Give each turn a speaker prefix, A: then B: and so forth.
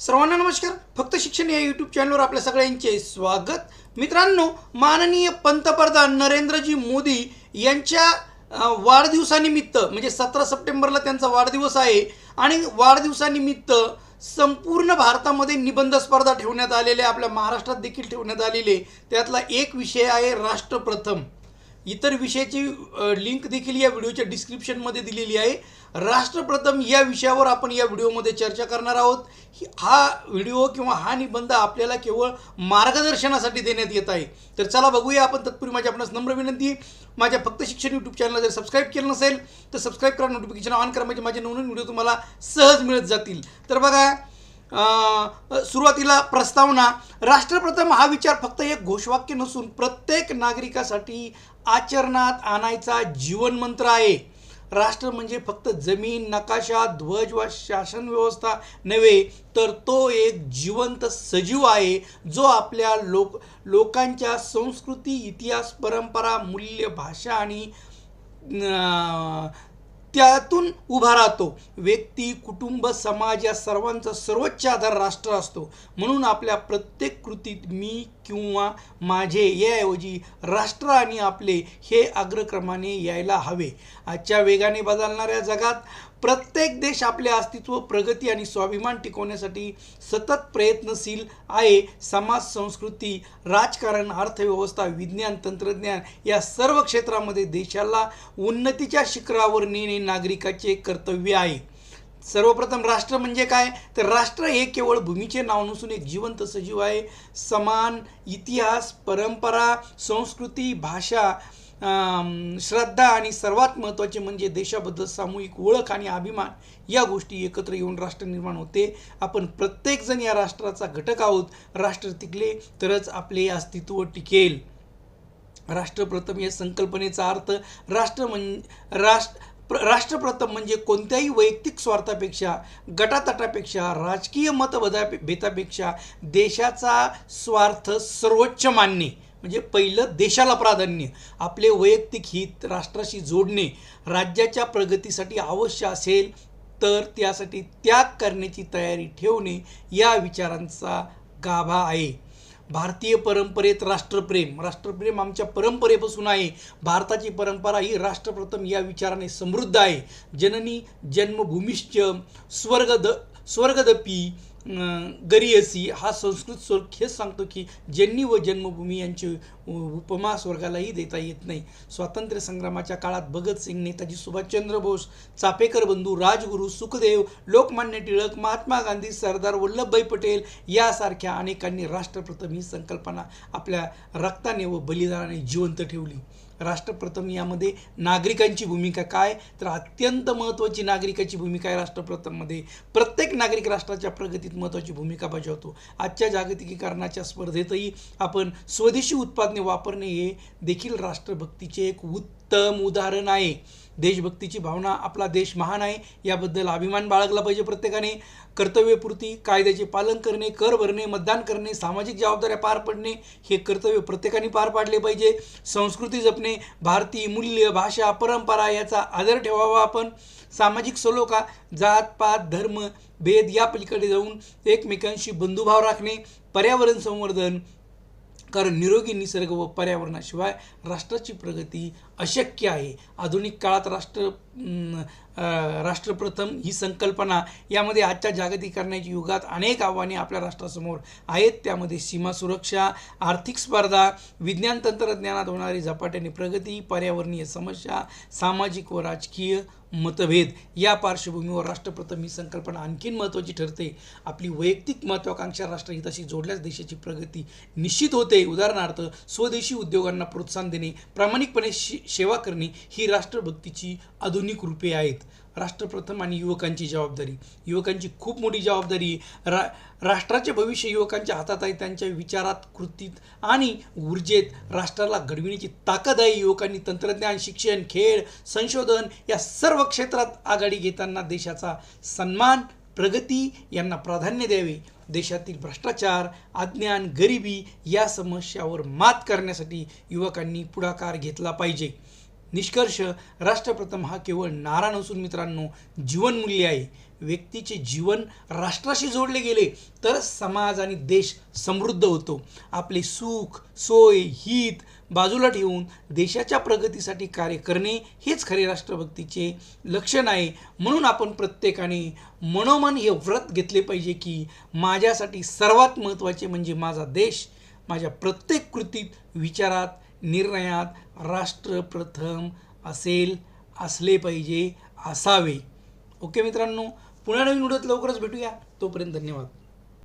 A: सर्वांना नमस्कार. फक्त शिक्षण या यूट्यूब चॅनलवर आपल्या सगळ्यांचे स्वागत. मित्रांनो माननीय पंतप्रधान नरेंद्रजी मोदी यांच्या वाढदिवसानिमित्त म्हणजे सतरा सप्टेंबरला त्यांचा वाढदिवस आहे आणि वाढदिवसानिमित्त संपूर्ण भारतामध्ये निबंध स्पर्धा ठेवण्यात आलेल्या आपल्या महाराष्ट्रात देखील ठेवण्यात आलेले त्यातला एक विषय आहे राष्ट्रप्रथम. इतर विषयाची लिंक देखील या व्हिडिओच्या डिस्क्रिप्शनमध्ये दिलेली आहे. राष्ट्रप्रथम या विषयावर आपण या व्हिडिओमध्ये चर्चा करणार आहोत. हा व्हिडिओ किंवा हा निबंध आपल्याला केवळ मार्गदर्शनासाठी देण्यात येत आहे. तर चला बघूया आपण तत्पूर्वी माझ्या आपणास नम्र विनंती. माझ्या फक्त शिक्षण यूट्यूब चॅनलला जर सबस्क्राईब केलं नसेल तर सबस्क्राईब करा नोटिफिकेशन ऑन करा म्हणजे माझे नवनवीन व्हिडिओ तुम्हाला सहज मिळत जातील. तर बघा सुरुवातीला प्रस्तावना राष्ट्रप्रथम हा विचार फक्त एक घोषवाक्य नसून प्रत्येक नागरिकासाठी आचरणात आणायचा जीवनमंत्र आहे. राष्ट्र म्हणजे फक्त जमीन नकाशा ध्वज व शासन व्यवस्था नव्हे तर तो एक जिवंत सजीव आहे जो आपल्या लोक लोकांच्या संस्कृती इतिहास परंपरा मूल्य भाषा आणि त्यातून उभा राहतो. व्यक्ती कुटुंब समाज या सर्वांचा सर्वोच्च आधार राष्ट्र असतो. म्हणून आपल्या प्रत्येक कृतीत मी किंवा माझे याऐवजी राष्ट्र आणि आपले हे अग्रक्रमाने यायला हवे. आजच्या वेगाने बदलणाऱ्या जगात प्रत्येक देश आपले अस्तित्व प्रगती आणि स्वाभिमान टिकवण्यासाठी सतत प्रयत्नशील आहे. समाज संस्कृती राजकारण अर्थव्यवस्था विज्ञान तंत्रज्ञान या सर्व क्षेत्रामध्ये देशाला उन्नतीच्या शिखरावर नेणे नागरिकाचे कर्तव्य आहे. सर्वप्रथम राष्ट्र म्हणजे काय? तर राष्ट्र हे केवळ भूमीचे नाव नसून एक जिवंत सजीव आहे. समान इतिहास परंपरा संस्कृती भाषा श्रद्धा आणि सर्वात महत्त्वाचे म्हणजे देशाबद्दल सामूहिक ओळख आणि अभिमान या गोष्टी एकत्र येऊन राष्ट्र निर्माण होते. आपण प्रत्येकजण या राष्ट्राचा घटक आहोत. राष्ट्र टिकले तरच आपले अस्तित्व टिकेल. राष्ट्रप्रथम या संकल्पनेचा अर्थ राष्ट्र म्हण राष्ट्र प्र- राष्ट्रप्रथम म्हणजे कोणत्याही वैयक्तिक स्वार्थापेक्षा गटातटापेक्षा राजकीय मतभेदा भेदापेक्षा देशाचा स्वार्थ सर्वोच्च मानणे म्हणजे पहिलं देशाला प्राधान्य आपले वैयक्तिक हित राष्ट्राशी जोडणे राज्याच्या प्रगतीसाठी आवश्यक असेल तर त्यासाठी त्याग करण्याची तयारी ठेवणे या विचारांचा गाभा आहे. भारतीय परंपरेत राष्ट्रप्रेम. राष्ट्रप्रेम आमच्या परंपरेपासून आहे. भारताची परंपरा ही राष्ट्रप्रथम या विचाराने समृद्ध आहे. जननी जन्मभूमिश्च स्वर्गद स्वर्गदपी गरीयसी हा संस्कृत श्लोक हेच सांगतो की जन्नी व जन्मभूमी यांची उपमा स्वर्गालाही देता येत नाही. स्वातंत्र्य संग्रामाच्या काळात भगतसिंग नेताजी सुभाषचंद्र बोस चापेकर बंधू राजगुरू सुखदेव लोकमान्य टिळक महात्मा गांधी सरदार वल्लभभाई पटेल यासारख्या अनेकांनी राष्ट्रप्रथम ही संकल्पना आपल्या रक्ताने व बलिदानाने जिवंत ठेवली. राष्ट्रप्रथम यामध्ये नागरिकांची भूमिका काय? तर अत्यंत महत्त्वाची नागरिकाची भूमिका आहे राष्ट्रप्रथममध्ये. प्रत्येक नागरिक राष्ट्राच्या प्रगतीत महत्त्वाची भूमिका बजावतो. आजच्या जागतिकीकरणाच्या स्पर्धेतही आपण स्वदेशी उत्पादन वापरणे हे देखील राष्ट्रभक्तीचे एक उत्तम उदाहरण आहे. देशभक्तीची भावना आपला देश महान आहे याबद्दल अभिमान बाळगला पाहिजे प्रत्येकाने. कर्तव्यपूर्ती कायद्याचे पालन करणे कर भरणे मतदान करणे सामाजिक जबाबदाऱ्या पार पडणे हे कर्तव्य प्रत्येकाने पार पाडले पाहिजे. संस्कृती जपणे भारतीय मूल्य भाषा परंपरा याचा आदर ठेवावा आपण. सामाजिक सलोखा जात पात धर्म भेद या पलीकडे जाऊन एकमेकांशी बंधुभाव राखणे पर्यावरण संवर्धन कारण निरोगी निसर्ग व पर्यावरणाशिवाय राष्ट्राची प्रगती अशक्य आहे. आधुनिक काळात राष्ट्र राष्ट्रप्रथम ही संकल्पना यामध्ये आजच्या जागतिकीकरणाच्या युगात अनेक आव्हाने आपल्या राष्ट्रासमोर आहेत. त्यामध्ये सीमा सुरक्षा आर्थिक स्पर्धा विज्ञान तंत्रज्ञानात होणारी झपाट्याने प्रगती पर्यावरणीय समस्या सामाजिक व राजकीय मतभेद या पार्श्वभूमीवर राष्ट्रप्रथम ही संकल्पना आणखीन महत्त्वाची ठरते. आपली वैयक्तिक महत्त्वाकांक्षा राष्ट्रहिताशी जोडल्यास देशाची प्रगती निश्चित होते. उदाहरणार्थ स्वदेशी उद्योगांना प्रोत्साहन देणे प्रामाणिकपणे शे- सेवा करणे ही राष्ट्रभक्तीची आधुनिक रूपे आहेत. राष्ट्रप्रथम आणि युवकांची जबाबदारी. युवकांची खूप मोठी जबाबदारी. रा राष्ट्राचे भविष्य युवकांच्या हातात आहे त्यांच्या विचारात कृतीत आणि ऊर्जेत. राष्ट्राला घडविण्याची ताकद आहे. युवकांनी तंत्रज्ञान शिक्षण खेळ संशोधन या सर्व क्षेत्रात आघाडी घेताना देशाचा सन्मान प्रगती यांना प्राधान्य द्यावे. देशातील भ्रष्टाचार अज्ञान गरिबी या समस्यावर मात करण्यासाठी युवकांनी पुढाकार घेतला पाहिजे. निष्कर्ष राष्ट्रप्रथम हा केवळ नारा नसून मित्रांनो जीवनमूल्य आहे. व्यक्तीचे जीवन राष्ट्राशी जोडले गेले तर समाज आणि देश समृद्ध होतो. आपले सुख सोय हित बाजूला ठेवून देशाच्या प्रगतीसाठी कार्य करणे हेच खरे राष्ट्रभक्तीचे लक्षण आहे. म्हणून आपण प्रत्येकाने मनोमन हे व्रत घेतले पाहिजे की माझ्यासाठी सर्वात महत्त्वाचे म्हणजे माझा देश माझ्या प्रत्येक कृतीत विचारात निर्णयात राष्ट्रप्रथम असेल असले पाहिजे असावे. ओके मित्रांनो पुन्हा नवीन व्हिडिओत लवकरच भेटूया. तोपर्यंत धन्यवाद.